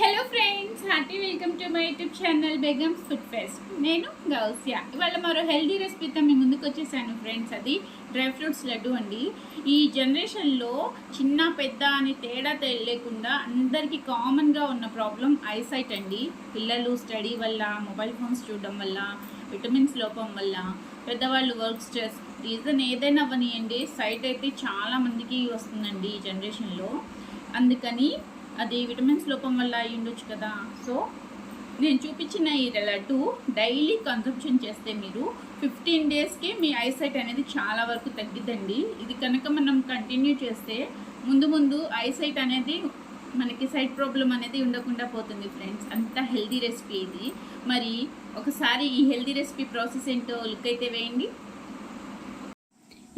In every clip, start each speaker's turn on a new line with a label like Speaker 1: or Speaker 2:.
Speaker 1: Hello friends happy welcome to my YouTube channel Begum's food fest నేను గౌసియా. ఇవాళ మరో healthy రెసిపీతో మీ ముందుకు వచ్చేసాను ఫ్రెండ్స్ అది డ్రై ఫ్రూట్స్ లడ్డు అండి. ఈ జనరేషన్లో చిన్న పెద్ద అని తేడా లేకుండా అందరికీ కామన్గా ఉన్న ప్రాబ్లం ఐసైట్ అండి. పిల్లలు స్టడీ వల్ల మొబైల్ ఫోన్స్ చూడడం వల్ల విటమిన్స్ లోపం వల్ల పెద్దవాళ్ళు వర్క్ స్ట్రెస్ రీజన్ ఏదైనా అవ్వనియండి. సైట్ అయితే చాలామందికి వస్తుందండి ఈ జనరేషన్లో అందుకని అది విటమిన్స్ లోపం వల్ల అయి ఉండొచ్చు కదా. సో నేను చూపించిన ఈ లడ్డు డైలీ కన్సంప్షన్ చేస్తే మీరు ఫిఫ్టీన్ డేస్కి మీ ఐసైట్ అనేది చాలా వరకు తగ్గిద్దండి. ఇది కనుక మనం కంటిన్యూ చేస్తే ముందు ముందు ఐసైట్ అనేది మనకి సైట్ ప్రాబ్లం అనేది ఉండకుండా పోతుంది ఫ్రెండ్స్. అంత హెల్దీ రెసిపీ ఇది. మరి ఒకసారి ఈ హెల్దీ రెసిపీ ప్రాసెస్ ఏంటో లుక్ అయితే వేయండి.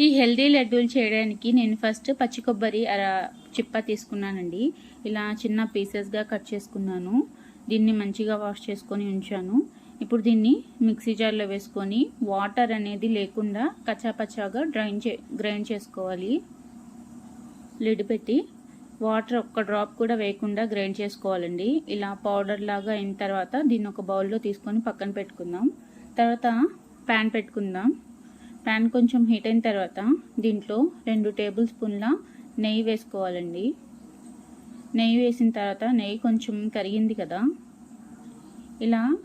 Speaker 1: ఈ హెల్దీ లడ్డూలు చేయడానికి నేను ఫస్ట్ పచ్చి కొబ్బరి అర చిప్ప తీసుకున్నానండి. ఇలా చిన్న పీసెస్గా కట్ చేసుకున్నాను. దీన్ని మంచిగా వాష్ చేసుకొని ఉంచాను. ఇప్పుడు దీన్ని మిక్సీ జార్లో వేసుకొని వాటర్ అనేది లేకుండా కచ్చాపచ్చాగా డ్రైన్ చే గ్రైండ్ చేసుకోవాలి. లిడ్ పెట్టి వాటర్ ఒక్క డ్రాప్ కూడా వేయకుండా గ్రైండ్ చేసుకోవాలండి. ఇలా పౌడర్ లాగా అయిన తర్వాత దీన్ని ఒక బౌల్లో తీసుకొని పక్కన పెట్టుకుందాం. తర్వాత ప్యాన్ పెట్టుకుందాం. ప్యాన్ కొంచెం హీట్ అయిన తర్వాత దీంట్లో రెండు టేబుల్ స్పూన్ల నెయ్యి వేసుకోవాలండి. నెయ్యి వేసిన తర్వాత నెయ్యి కొంచెం కరిగింది కదా. ఇలా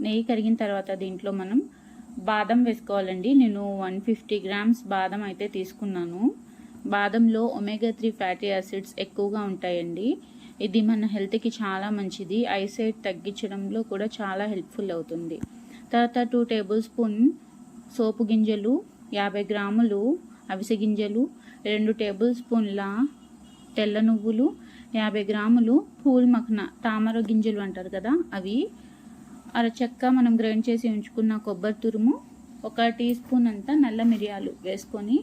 Speaker 1: నెయ్యి కరిగిన తర్వాత దీంట్లో మనం బాదం వేసుకోవాలండి. నేను వన్ ఫిఫ్టీ గ్రామ్స్ బాదం అయితే తీసుకున్నాను. బాదంలో ఒమేగా త్రీ ఫ్యాటీ యాసిడ్స్ ఎక్కువగా ఉంటాయండి. ఇది మన హెల్త్కి చాలా మంచిది. ఐసైట్ తగ్గించడంలో కూడా చాలా హెల్ప్ఫుల్ అవుతుంది. తర్వాత టూ టేబుల్ స్పూన్ సోపు గింజలు యాభై గ్రాములు అవిసె గింజలు రెండు టేబుల్ స్పూన్ల తెల్ల నువ్వులు యాభై గ్రాములు పూల్ మక్న తామర గింజలు అంటారు కదా అవి అరచెక్క మనం గ్రైండ్ చేసి ఉంచుకున్న కొబ్బరి తురుము ఒక టీ స్పూన్ అంతా నల్ల మిరియాలు వేసుకొని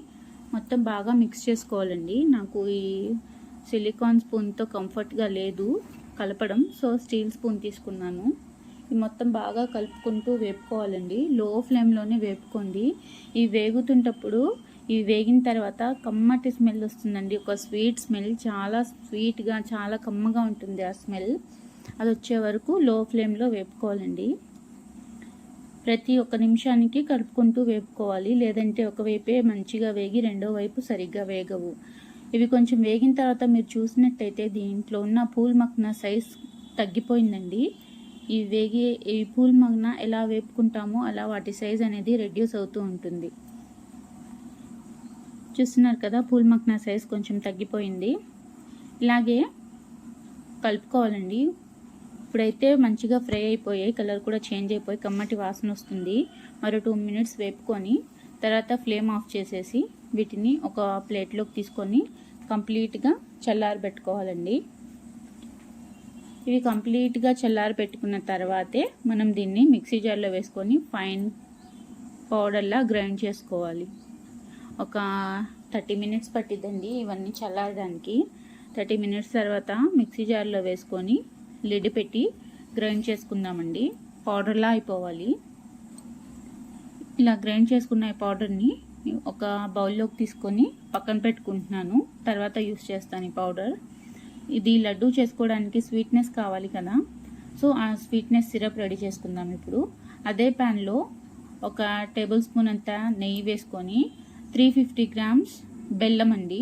Speaker 1: మొత్తం బాగా మిక్స్ చేసుకోవాలండి. నాకు ఈ సిలికాన్ స్పూన్తో కంఫర్ట్గా లేదు కలపడం సో స్టీల్ స్పూన్ తీసుకున్నాను. ఇది మొత్తం బాగా కలుపుకుంటూ వేపుకోవాలండి. లో ఫ్లేమ్లోనే వేపుకోండి. ఇవి వేగుతుంటప్పుడు ఇవి వేగిన తర్వాత కమ్మటి స్మెల్ వస్తుందండి. ఒక స్వీట్ స్మెల్ చాలా స్వీట్గా చాలా కమ్మగా ఉంటుంది ఆ స్మెల్. అది వచ్చే వరకు లో ఫ్లేమ్లో వేపుకోవాలండి. ప్రతి ఒక్క నిమిషానికి కలుపుకుంటూ వేపుకోవాలి. లేదంటే ఒకవైపే మంచిగా వేగి రెండో వైపు సరిగ్గా వేగవు. ఇవి కొంచెం వేగిన తర్వాత మీరు చూసినట్టయితే దీంట్లో ఉన్న పూల్ మక్న సైజ్ తగ్గిపోయిందండి. ఈ వేగి ఈ పూల్ మగ్న ఎలా వేపుకుంటామో అలా వాటి సైజ్ అనేది రెడ్యూస్ అవుతూ ఉంటుంది. చూస్తున్నారు కదా పూల్ మగ్న సైజ్ కొంచెం తగ్గిపోయింది. ఇలాగే కలుపుకోవాలండి. ఇప్పుడైతే మంచిగా ఫ్రై అయిపోయాయి కలర్ కూడా చేంజ్ అయిపోయి కమ్మటి వాసన వస్తుంది. మరో టూ మినిట్స్ వేపుకొని తర్వాత ఫ్లేమ్ ఆఫ్ చేసేసి వీటిని ఒక ప్లేట్లోకి తీసుకొని కంప్లీట్గా చల్లారబెట్టుకోవాలండి ఇవి కంప్లీట్గా చల్లారి పెట్టుకున్న తర్వాతే మనం దీన్ని మిక్సీ జార్లో వేసుకొని ఫైన్ పౌడర్లా గ్రైండ్ చేసుకోవాలి. ఒక థర్టీ మినిట్స్ పట్టిద్దండి ఇవన్నీ చల్లారడానికి. థర్టీ మినిట్స్ తర్వాత మిక్సీ జార్లో వేసుకొని లిడ్ పెట్టి గ్రైండ్ చేసుకుందామండి. పౌడర్లా అయిపోవాలి. ఇలా గ్రైండ్ చేసుకున్న ఈ పౌడర్ని ఒక బౌల్లోకి తీసుకొని పక్కన పెట్టుకుంటున్నాను. తర్వాత యూస్ చేస్తాను ఈ పౌడర్. ఇది లడ్డు చేసుకోవడానికి స్వీట్నెస్ కావాలి కదా. సో ఆ స్వీట్నెస్ సిరప్ రెడీ చేసుకుందాం ఇప్పుడు. అదే ప్యాన్లో ఒక టేబుల్ స్పూన్ అంతా నెయ్యి వేసుకొని త్రీ ఫిఫ్టీ గ్రామ్స్ బెల్లం అండి.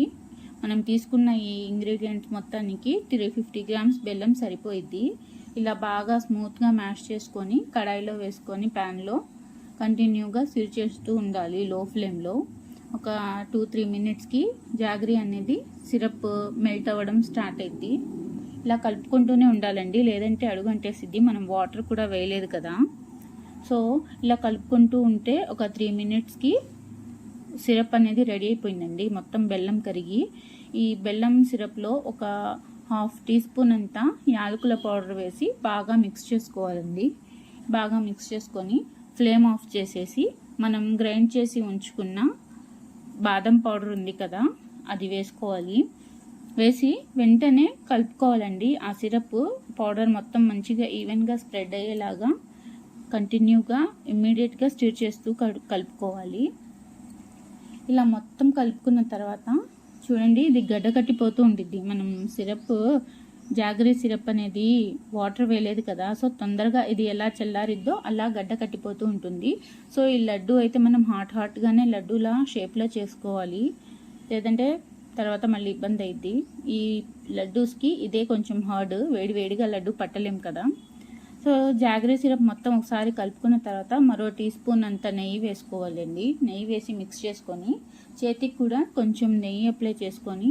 Speaker 1: మనం తీసుకున్న ఈ ఇంగ్రీడియంట్ మొత్తానికి త్రీ ఫిఫ్టీ గ్రామ్స్ బెల్లం సరిపోయిద్ది. ఇలా బాగా స్మూత్గా మ్యాష్ చేసుకొని కడాయిలో వేసుకొని ప్యాన్లో కంటిన్యూగా సిర్ చేస్తూ ఉండాలి లో ఫ్లేమ్లో. ఒక టూ త్రీ మినిట్స్కి జాగ్రీ అనేది సిరప్ మెల్ట్ అవ్వడం స్టార్ట్ అయింది ఇలా కలుపుకుంటూనే ఉండాలండి. లేదంటే అడుగు అంటేసిద్ది. మనం వాటర్ కూడా వేయలేదు కదా. సో ఇలా కలుపుకుంటూ ఉంటే ఒక త్రీ మినిట్స్కి సిరప్ అనేది రెడీ అయిపోయిందండి. మొత్తం బెల్లం కరిగి ఈ బెల్లం సిరప్లో ఒక హాఫ్ టీ స్పూన్ అంతా యాలకుల పౌడర్ వేసి బాగా మిక్స్ చేసుకోవాలండి. బాగా మిక్స్ చేసుకొని ఫ్లేమ్ ఆఫ్ చేసేసి మనం గ్రైండ్ చేసి ఉంచుకున్న బాదం పౌడర్ ఉంది కదా అది వేసుకోవాలి. వేసి వెంటనే కలుపుకోవాలండి. ఆ సిరప్ పౌడర్ మొత్తం మంచిగా ఈవెన్గా స్ప్రెడ్ అయ్యేలాగా కంటిన్యూగా ఇమ్మీడియట్గా స్టిర్ చేస్తూ కలుపుకోవాలి. ఇలా మొత్తం కలుపుకున్న తర్వాత చూడండి ఇది గడ్డ కట్టిపోతూ ఉంటుంది మనం సిరప్ జాగరీ సిరప్ అనేది వాటర్ వేయలేదు కదా సో తొందరగా ఇది ఎలా చల్లారిద్దో అలా గడ్డ కట్టిపోతూ ఉంటుంది. సో ఈ లడ్డు అయితే మనం హాట్ హాట్గానే లడ్డూలా షేప్లో చేసుకోవాలి. లేదంటే తర్వాత మళ్ళీ ఇబ్బంది అయింది ఈ లడ్డూస్కి ఇదే కొంచెం హార్డ్ వేడి వేడిగా లడ్డు పట్టలేం కదా. సో జాగరీ సిరప్ మొత్తం ఒకసారి కలుపుకున్న తర్వాత మరో టీ స్పూన్ అంత నెయ్యి వేసుకోవాలండి. నెయ్యి వేసి మిక్స్ చేసుకొని చేతికి కూడా కొంచెం నెయ్యి అప్లై చేసుకొని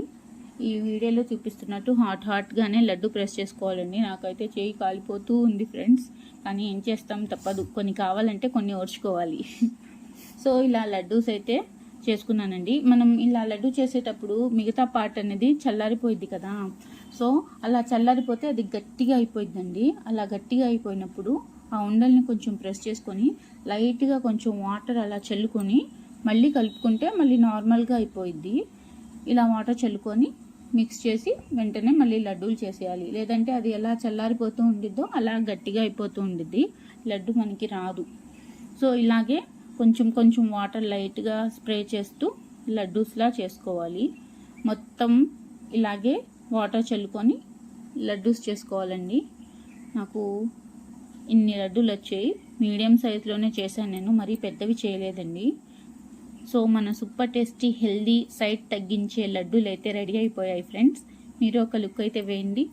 Speaker 1: ఈ వీడియోలో చూపిస్తున్నట్టు హాట్ హాట్గానే లడ్డు ప్రెస్ చేసుకోవాలండి. నాకైతే చేయి కాలిపోతూ ఉంది ఫ్రెండ్స్ కానీ ఏం చేస్తాం తప్పదు. కొన్ని కావాలంటే కొన్ని ఓడ్చుకోవాలి సో ఇలా లడ్డూస్ అయితే చేసుకున్నానండి. మనం ఇలా లడ్డు చేసేటప్పుడు మిగతా పార్ట్ అనేది చల్లారిపోయింది కదా. సో అలా చల్లారిపోతే అది గట్టిగా అయిపోయిందండి అలా గట్టిగా అయిపోయినప్పుడు ఆ ఉండల్ని కొంచెం ప్రెస్ చేసుకొని లైట్గా కొంచెం వాటర్ అలా చల్లుకొని మళ్ళీ కలుపుకుంటే మళ్ళీ నార్మల్గా అయిపోయిద్ది. ఇలా వాటర్ చల్లుకొని మిక్స్ చేసి వెంటనే మళ్ళీ లడ్డూలు చేసేయాలి. లేదంటే అది ఎలా చల్లారిపోతూ ఉండిద్దో అలా గట్టిగా అయిపోతూ ఉండిద్ది. లడ్డు మనకి రాదు. సో ఇలాగే కొంచెం కొంచెం వాటర్ లైట్గా స్ప్రే చేస్తూ లడ్డూస్లా చేసుకోవాలి. మొత్తం ఇలాగే వాటర్ చల్లుకొని లడ్డూస్ చేసుకోవాలండి. నాకు ఇన్ని లడ్డూలు వచ్చాయి. మీడియం సైజులోనే చేశాను నేను మరీ పెద్దవి చేయలేదండి. సో మన సూపర్ టేస్టీ హెల్దీ సైడ్ తగ్గించే లడ్డూలు అయితే రెడీ అయిపోయాయి ఫ్రెండ్స్. మీరు ఒక లుక్ అయితే వేయండి.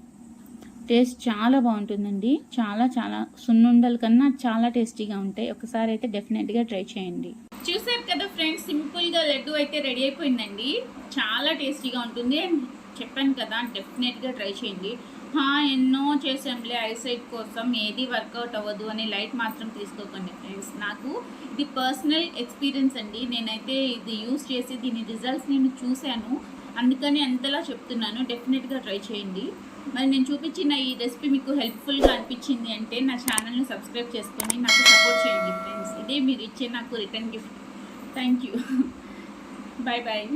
Speaker 1: టేస్ట్ చాలా బాగుంటుందండి. చాలా చాలా సున్నుండల కన్నా చాలా టేస్టీగా ఉంటాయి. ఒకసారి అయితే డెఫినెట్గా ట్రై చేయండి. చూసారు కదా ఫ్రెండ్స్ సింపుల్గా లడ్డు అయితే రెడీ అయిపోయిందండి. చాలా టేస్టీగా ఉంటుంది. అండ్ చెప్పాను కదా డెఫినెట్గా ట్రై చేయండి. హా ఎన్నో చేసాంలే ఐసైట్ కోసం ఏది వర్కౌట్ అవ్వదు అని లైట్ మాత్రం తీసుకోకండి ఫ్రెండ్స్ నాకు ఇది పర్సనల్ ఎక్స్పీరియన్స్ అండి. నేనైతే ఇది యూస్ చేసి దీని రిజల్ట్స్ నేను చూశాను. అందుకని అంతలా చెప్తున్నాను. డెఫినెట్గా ట్రై చేయండి. మరి నేను చూపించిన ఈ రెసిపీ మీకు హెల్ప్ఫుల్గా అనిపించింది అంటే నా ఛానల్ని సబ్స్క్రైబ్ చేసుకొని నాకు సపోర్ట్ చేయండి ఫ్రెండ్స్ ఇదే మీరు ఇచ్చే నాకు return gift thank you bye bye